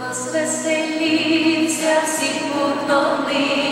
Вас веселіться всіх повтомив.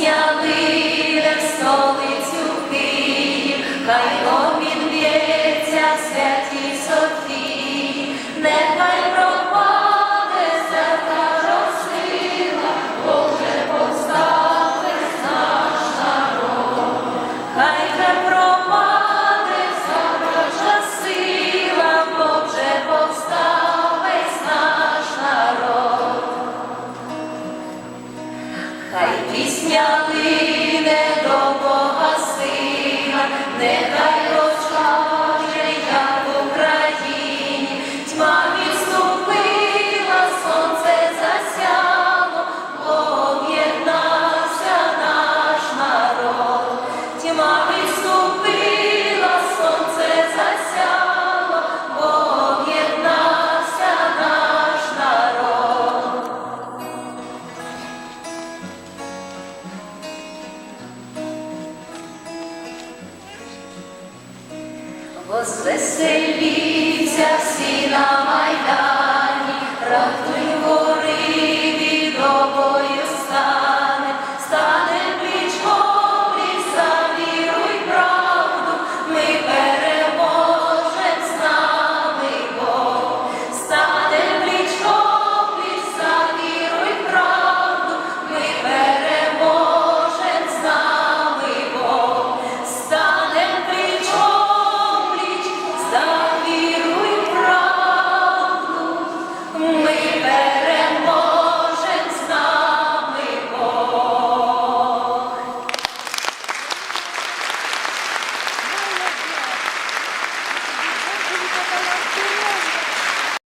зняли в столицю Київ, хай обід святій Софії. Пісняли. Розвеселіться всі на. way back.